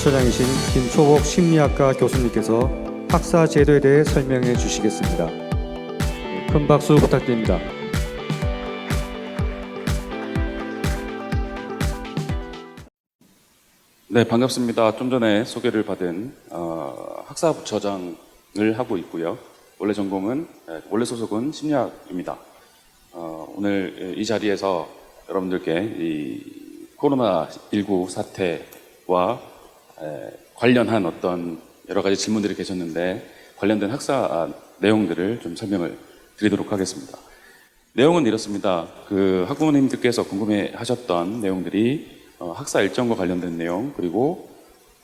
학사 부처장이신 김초복 심리학과 교수님께서 학사 제도에 대해 설명해 주시겠습니다. 네, 큰 박수 부탁드립니다. 네, 반갑습니다. 좀 전에 소개를 받은 어, 학사 부처장을 하고 있고요. 원래 전공은 예, 원래 소속은 심리학입니다. 어, 오늘 이 자리에서 여러분들께 이 코로나 19 사태와 에, 관련한 어떤 여러 가지 질문들이 계셨는데 관련된 학사 내용들을 좀 설명을 드리도록 하겠습니다. 내용은 이렇습니다. 그 학부모님들께서 궁금해 하셨던 내용들이 어, 학사 일정과 관련된 내용 그리고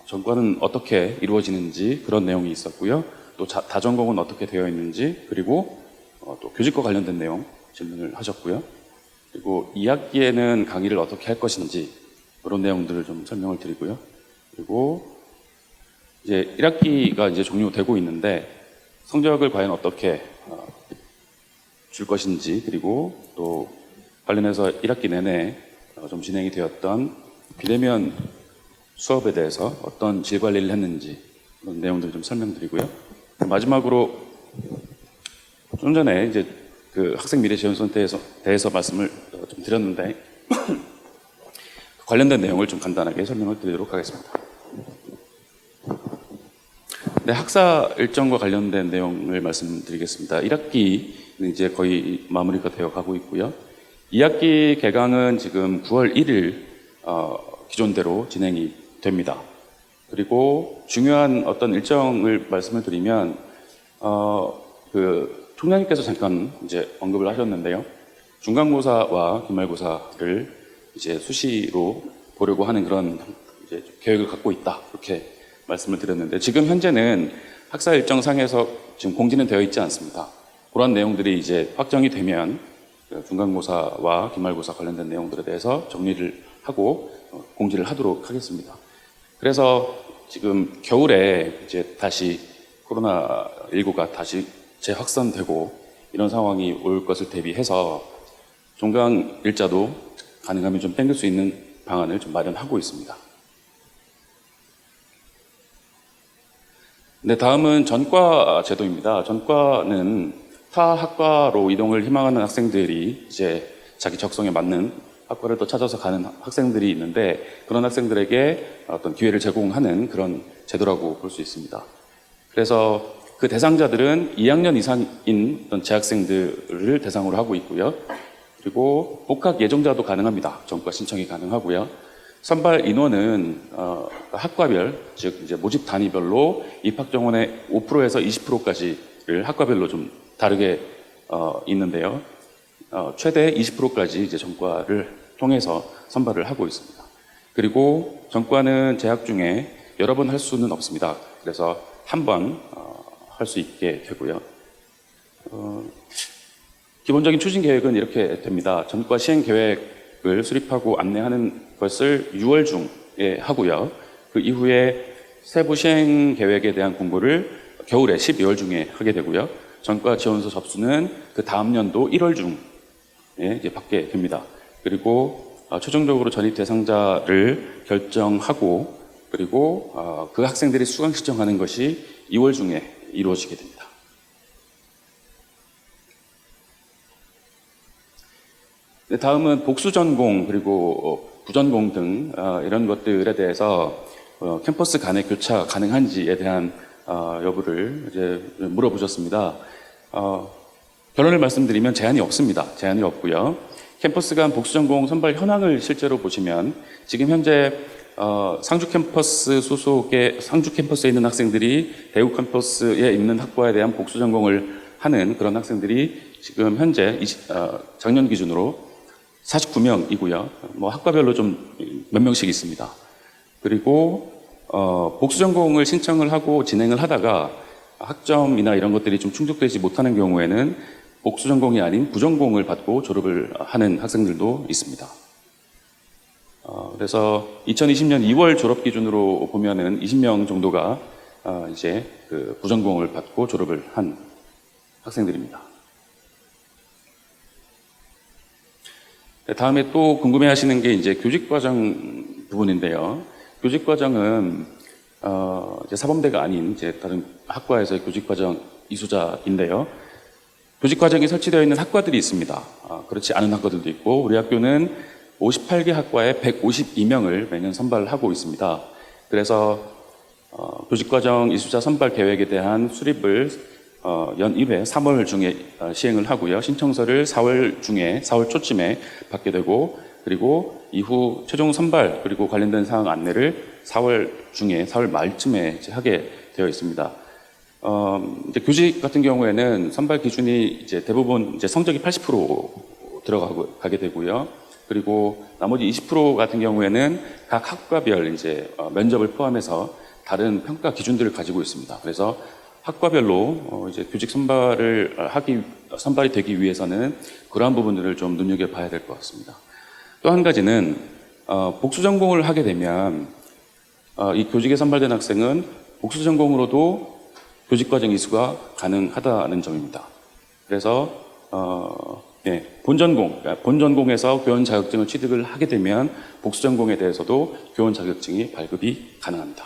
전과는 어떻게 이루어지는지 그런 내용이 있었고요. 또 자- 다전공은 어떻게 되어 있는지 그리고 어, 또 교직과 관련된 내용 질문을 하셨고요. 그리고 2학기에는 강의를 어떻게 할 것인지 그런 내용들을 좀 설명을 드리고요. 그리고 이제 1학기가 이제 종료되고 있는데 성적을 과연 어떻게 어, 줄 것인지 그리고 또 관련해서 1학기 내내 어, 좀 진행이 되었던 비대면 수업에 대해서 어떤 질 관리를 했는지 그런 내용들을 좀 설명드리고요. 마지막으로 좀 전에 이제 그 학생 미래 지원선에 대해서, 대해서 말씀을 어, 좀 드렸는데 관련된 내용을 좀 간단하게 설명을 드리도록 하겠습니다. 네, 학사 일정과 관련된 내용을 말씀드리겠습니다. 1학기는 이제 거의 마무리가 되어 가고 있고요. 2학기 개강은 지금 9월 1일 어, 기존대로 진행이 됩니다. 그리고 중요한 어떤 일정을 말씀을 드리면 어, 그 총장님께서 잠깐 이제 언급을 하셨는데요. 중간고사와 기말고사를 이제 수시로 보려고 하는 그런 계획을 갖고 있다. 이렇게 말씀을 드렸는데 지금 현재는 학사 일정상에서 지금 공지는 되어 있지 않습니다. 그런 내용들이 이제 확정이 되면 그 중간고사와 기말고사 관련된 내용들에 대해서 정리를 하고 어, 공지를 하도록 하겠습니다. 그래서 지금 겨울에 이제 다시 코로나19가 다시 재확산되고 이런 상황이 올 것을 대비해서 종강 일자도 가능하면 좀 땡길 수 있는 방안을 좀 마련하고 있습니다. 네, 다음은 전과 제도입니다. 전과는 타 학과로 이동을 희망하는 학생들이 이제 자기 적성에 맞는 학과를 또 찾아서 가는 학생들이 있는데 그런 학생들에게 어떤 기회를 제공하는 그런 제도라고 볼 수 있습니다. 그래서 그 대상자들은 2학년 이상인 어떤 재학생들을 대상으로 하고 있고요. 그리고 복학 예정자도 가능합니다. 전과 신청이 가능하고요. 선발 인원은 어, 학과별, 즉 이제 모집 단위별로 입학 정원의 5%에서 20%까지를 학과별로 좀 다르게 어, 있는데요. 어, 최대 20%까지 이제 전과를 통해서 선발을 하고 있습니다. 그리고 전과는 재학 중에 여러 번 할 수는 없습니다. 그래서 한 번 할수 있게 되고요. 어, 기본적인 추진 계획은 이렇게 됩니다. 전과 시행 계획을 수립하고 안내하는 것을 6월 중에 하고요. 그 이후에 세부 시행 계획에 대한 공고를 겨울에 12월 중에 하게 되고요. 전과 지원서 접수는 그 다음 연도 1월 중에 이제 받게 됩니다. 그리고 어, 최종적으로 전입 대상자를 결정하고 그리고 어, 그 학생들이 수강 신청하는 것이 2월 중에 이루어지게 됩니다. 네, 다음은 복수 전공 그리고 어, 부전공 등 어, 이런 것들에 대해서 어, 캠퍼스 간의 교차 가능한지에 대한 어, 여부를 이제 물어보셨습니다. 어, 결론을 말씀드리면 제한이 없습니다. 제한이 없고요. 캠퍼스 간 복수 전공 선발 현황을 실제로 보시면 지금 현재 어, 상주 캠퍼스 소속의 상주 캠퍼스에 있는 학생들이 대구 캠퍼스에 있는 학과에 대한 복수 전공을 하는 그런 학생들이 지금 현재 20, 어, 작년 기준으로 49명이고요. 뭐 학과별로 좀 몇 명씩 있습니다. 그리고 어, 복수 전공을 신청을 하고 진행을 하다가 학점이나 이런 것들이 좀 충족되지 못하는 경우에는 복수 전공이 아닌 부전공을 받고 졸업을 하는 학생들도 있습니다. 어, 그래서 2020년 2월 졸업 기준으로 보면은 20명 정도가 어, 이제 그 부전공을 받고 졸업을 한 학생들입니다. 다음에 또 궁금해 하시는 게 이제 교직 과정 부분인데요. 교직 과정은 어, 이제 사범대가 아닌 이제 다른 학과에서의 교직 과정 이수자인데요. 교직 과정이 설치되어 있는 학과들이 있습니다. 아, 그렇지 않은 학과들도 있고 우리 학교는 58개 학과에 152명을 매년 선발하고 있습니다. 그래서 어, 교직과정 이수자 선발 계획에 대한 수립을 어, 연 1회 3월 중에 어, 시행을 하고요. 신청서를 4월 중에 4월 초쯤에 받게 되고 그리고 이후 최종 선발 그리고 관련된 사항 안내를 4월 중에 4월 말쯤에 하게 되어 있습니다. 어, 이제 교직 같은 경우에는 선발 기준이 이제 대부분 이제 성적이 80% 들어가고 가게 되고요. 그리고 나머지 20% 같은 경우에는 각 학과별 이제 어, 면접을 포함해서 다른 평가 기준들을 가지고 있습니다. 그래서 학과별로 어, 이제 교직 선발을 하기 선발이 되기 위해서는 그러한 부분들을 좀 눈여겨 봐야 될 것 같습니다. 또 한 가지는 어, 복수 전공을 하게 되면 어, 이 교직에 선발된 학생은 복수 전공으로도 교직 과정 이수가 가능하다는 점입니다. 그래서 어, 네, 본 전공, 그러니까 본 전공에서 교원 자격증을 취득을 하게 되면 복수 전공에 대해서도 교원 자격증이 발급이 가능합니다.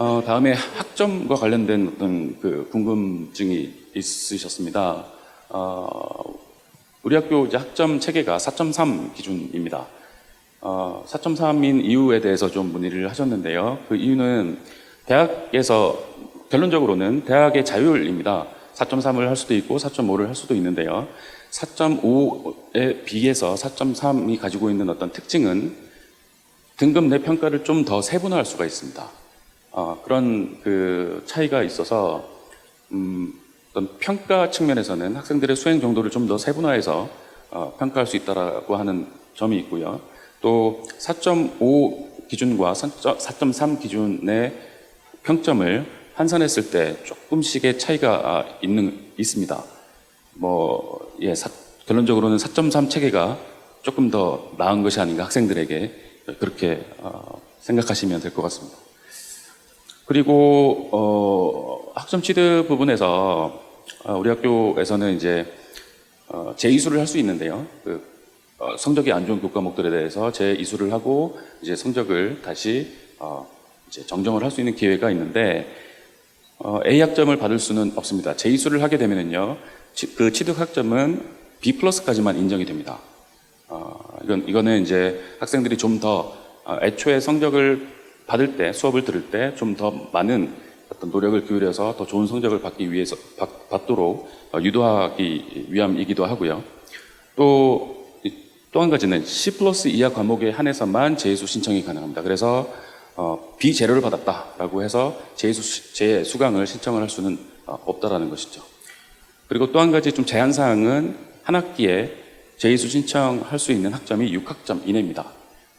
어, 다음에 학점과 관련된 어떤 그 궁금증이 있으셨습니다. 어, 우리 학교 이제 학점 체계가 4.3 기준입니다. 어, 4.3인 이유에 대해서 좀 문의를 하셨는데요. 그 이유는 대학에서 결론적으로는 대학의 자율입니다. 4.3을 할 수도 있고 4.5를 할 수도 있는데요. 4.5에 비해서 4.3이 가지고 있는 어떤 특징은 등급 내 평가를 좀 더 세분화할 수가 있습니다. 어, 그런 그 차이가 있어서 음, 어떤 평가 측면에서는 학생들의 수행 정도를 좀 더 세분화해서 어, 평가할 수 있다라고 하는 점이 있고요. 또 4.5 기준과 4.3 기준의 평점을 환산했을 때 조금씩의 차이가 아, 있는 있습니다. 뭐 예, 사- 결론적으로는 4.3 체계가 조금 더 나은 것이 아닌가 학생들에게 그렇게 어, 생각하시면 될 것 같습니다. 그리고 어, 학점 취득 부분에서 어, 우리 학교에서는 이제 어, 재이수를 할 수 있는데요. 그, 어, 성적이 안 좋은 교과목들에 대해서 재이수를 하고 이제 성적을 다시 어, 이제 정정을 할 수 있는 기회가 있는데 어, A 학점을 받을 수는 없습니다. 재이수를 하게 되면은요, 치- 그 취득 학점은 B 플러스까지만 인정이 됩니다. 어, 이건 이거는 이제 학생들이 좀더 애초에 성적을 받을 때 수업을 들을 때 좀 더 많은 어떤 노력을 기울여서 더 좋은 성적을 받기 위해서 받, 받도록 어, 유도하기 위함이기도 하고요. 또 또 한 가지는 C 플러스 이하 과목에 한해서만 재수 신청이 가능합니다. 그래서 어, 비재료를 받았다라고 해서 재수 재수강을 신청을 할 수는 어, 없다라는 것이죠. 그리고 또 한 가지 좀 제한 사항은 한 학기에 재수 신청할 수 있는 학점이 6학점 이내입니다.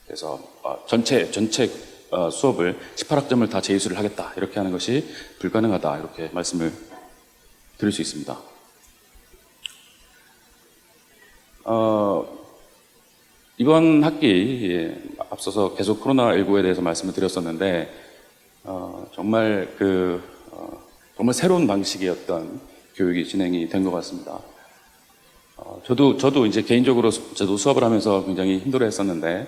그래서 어, 전체 전체 어, 수업을 18학점을 다 재수를 하겠다 이렇게 하는 것이 불가능하다 이렇게 말씀을 드릴 수 있습니다. 어, 이번 학기 예, 앞서서 계속 코로나19에 대해서 말씀을 드렸었는데 어, 정말 그 어, 정말 새로운 방식의 어떤 교육이 진행이 된 것 같습니다. 어, 저도 저도 이제 개인적으로 수- 저도 수업을 하면서 굉장히 힘들어했었는데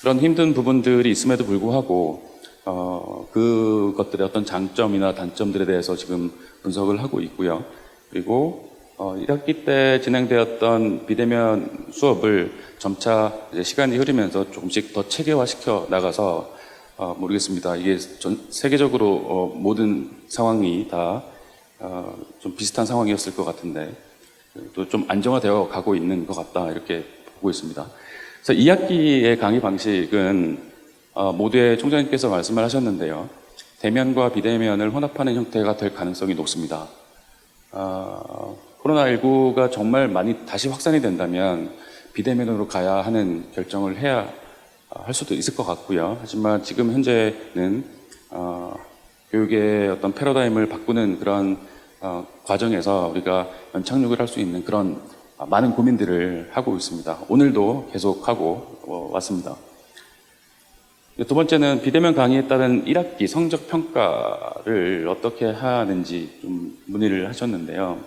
그런 힘든 부분들이 있음에도 불구하고 어, 그것들의 어떤 장점이나 단점들에 대해서 지금 분석을 하고 있고요. 그리고 어, 1학기 때 진행되었던 비대면 수업을 점차 시간이 흐르면서 조금씩 더 체계화시켜 나가서 어, 모르겠습니다. 이게 전 세계적으로 어, 모든 상황이 다 어, 좀 비슷한 상황이었을 것 같은데 또 좀 안정화되어 가고 있는 것 같다 이렇게 보고 있습니다. 그래서 2학기의 강의 방식은 어, 모두의 총장님께서 말씀을 하셨는데요. 대면과 비대면을 혼합하는 형태가 될 가능성이 높습니다. 어, 코로나19가 정말 많이 다시 확산이 된다면 비대면으로 가야 하는 결정을 해야 어, 할 수도 있을 것 같고요. 하지만 지금 현재는 어, 교육의 어떤 패러다임을 바꾸는 그런 어, 과정에서 우리가 연착륙을 할 수 있는 그런 어, 많은 고민들을 하고 있습니다. 오늘도 계속 하고 어, 왔습니다. 두 번째는 비대면 강의에 따른 1학기 성적 평가를 어떻게 하는지 좀 문의를 하셨는데요.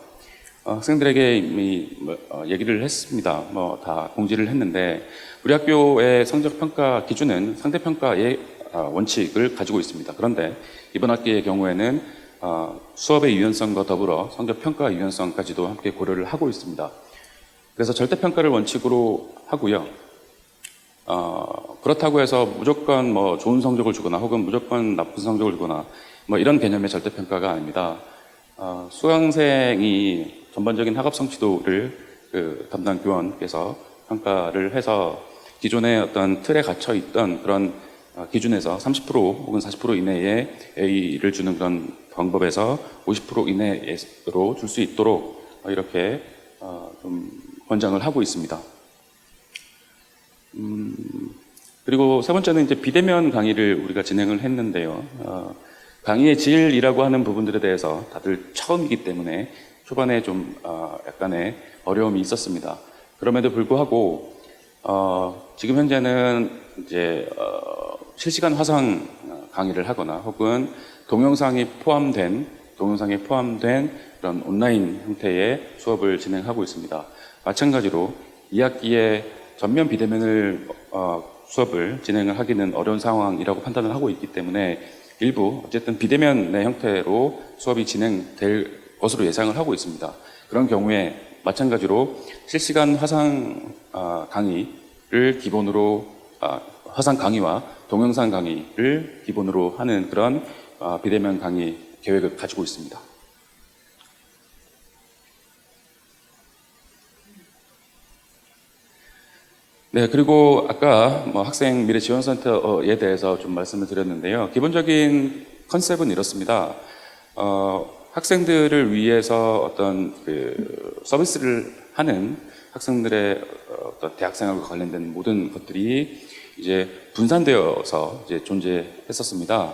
어, 학생들에게 이미 뭐, 어, 얘기를 했습니다. 뭐 다 공지를 했는데 우리 학교의 성적 평가 기준은 상대 평가의 어, 원칙을 가지고 있습니다. 그런데 이번 학기의 경우에는 어, 수업의 유연성과 더불어 성적 평가 유연성까지도 함께 고려를 하고 있습니다. 그래서 절대 평가를 원칙으로 하고요. 어, 그렇다고 해서 무조건 뭐 좋은 성적을 주거나 혹은 무조건 나쁜 성적을 주거나 뭐 이런 개념의 절대 평가가 아닙니다. 어, 수강생이 전반적인 학업 성취도를 그 담당 교원께서 평가를 해서 기존의 어떤 틀에 갇혀 있던 그런 어, 기준에서 30% 혹은 40% 이내에 A를 주는 그런 방법에서 50% 이내로 줄 수 있도록 어, 이렇게 어, 좀 권장을 하고 있습니다. 그리고 세 번째는 이제 비대면 강의를 우리가 진행을 했는데요. 어, 강의의 질이라고 하는 부분들에 대해서 다들 처음이기 때문에 초반에 좀 어, 약간의 어려움이 있었습니다. 그럼에도 불구하고 어, 지금 현재는 이제 어, 실시간 화상 어, 강의를 하거나 혹은 동영상이 포함된 동영상에 포함된 그런 온라인 형태의 수업을 진행하고 있습니다. 마찬가지로 2학기에 전면 비대면을 어, 수업을 진행을 하기는 어려운 상황이라고 판단을 하고 있기 때문에 일부 어쨌든 비대면의 형태로 수업이 진행될 것으로 예상을 하고 있습니다. 그런 경우에 마찬가지로 실시간 화상 아, 강의를 기본으로 아, 화상 강의와 동영상 강의를 기본으로 하는 그런 아, 비대면 강의 계획을 가지고 있습니다. 네, 그리고 아까 뭐 학생 미래 지원센터에 대해서 좀 말씀을 드렸는데요. 기본적인 컨셉은 이렇습니다. 어, 학생들을 위해서 어떤 그 서비스를 하는 학생들의 어떤 대학생활과 관련된 모든 것들이 이제 분산되어서 이제 존재했었습니다.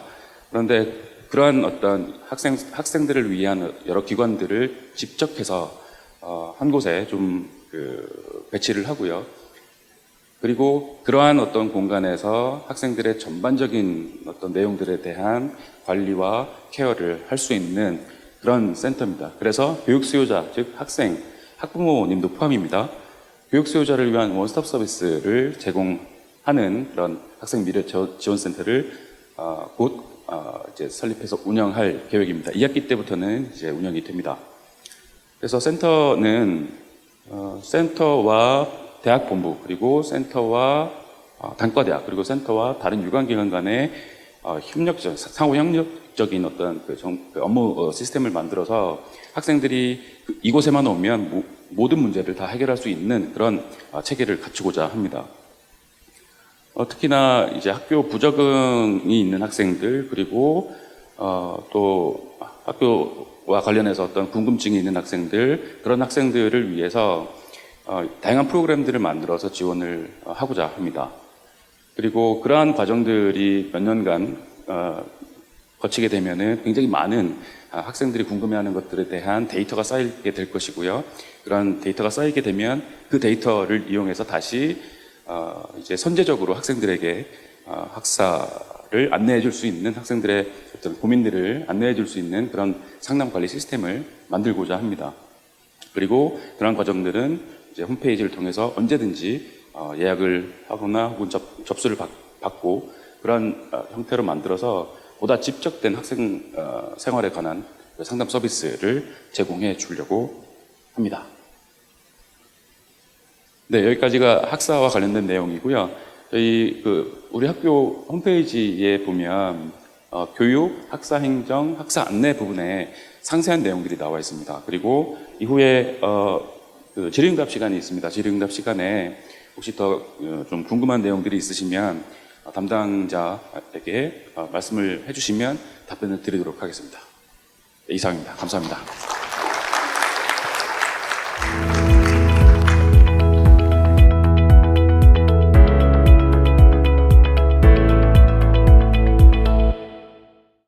그런데 그러한 어떤 학생 학생들을 위한 여러 기관들을 집적해서 어, 한 곳에 좀 그 배치를 하고요. 그리고 그러한 어떤 공간에서 학생들의 전반적인 어떤 내용들에 대한 관리와 케어를 할 수 있는 그런 센터입니다. 그래서 교육 수요자, 즉 학생, 학부모님도 포함입니다. 교육 수요자를 위한 원스톱 서비스를 제공하는 그런 학생 미래 저- 지원 센터를 어, 곧 어, 이제 설립해서 운영할 계획입니다. 2학기 때부터는 이제 운영이 됩니다. 그래서 센터는 어, 센터와 대학 본부 그리고 센터와 어, 단과대학 그리고 센터와 다른 유관기관 간의 어, 협력적 상호 협력적인 어떤 그 정- 그 업무 어, 시스템을 만들어서 학생들이 그 이곳에만 오면 모, 모든 문제를 다 해결할 수 있는 그런 어, 체계를 갖추고자 합니다. 어, 특히나 이제 학교 부적응이 있는 학생들 그리고 어, 또 학교와 관련해서 어떤 궁금증이 있는 학생들 그런 학생들을 위해서 어, 다양한 프로그램들을 만들어서 지원을 어, 하고자 합니다. 그리고 그러한 과정들이 몇 년간 어, 거치게 되면은 굉장히 많은 아, 학생들이 궁금해하는 것들에 대한 데이터가 쌓이게 될 것이고요. 그런 데이터가 쌓이게 되면 그 데이터를 이용해서 다시 어, 이제 선제적으로 학생들에게 어, 학사를 안내해 줄 수 있는 학생들의 어떤 고민들을 안내해 줄 수 있는 그런 상담 관리 시스템을 만들고자 합니다. 그리고 그런 과정들은 이제 홈페이지를 통해서 언제든지 어, 예약을 하거나 혹은 접, 접수를 받, 고 그런 어, 형태로 만들어서 보다 집적된 학생 어, 생활에 관한 그 상담 서비스를 제공해 주려고 합니다. 네, 여기까지가 학사와 관련된 내용이고요. 저희 그 우리 학교 홈페이지에 보면 어, 교육, 학사 행정, 학사 안내 부분에 상세한 내용들이 나와 있습니다. 그리고 이후에 어, 그 질의응답 시간이 있습니다. 질의응답 시간에 혹시 더 좀 궁금한 내용들이 있으시면 어, 담당자에게 어, 말씀을 해주시면 답변을 드리도록 하겠습니다. 네, 이상입니다. 감사합니다.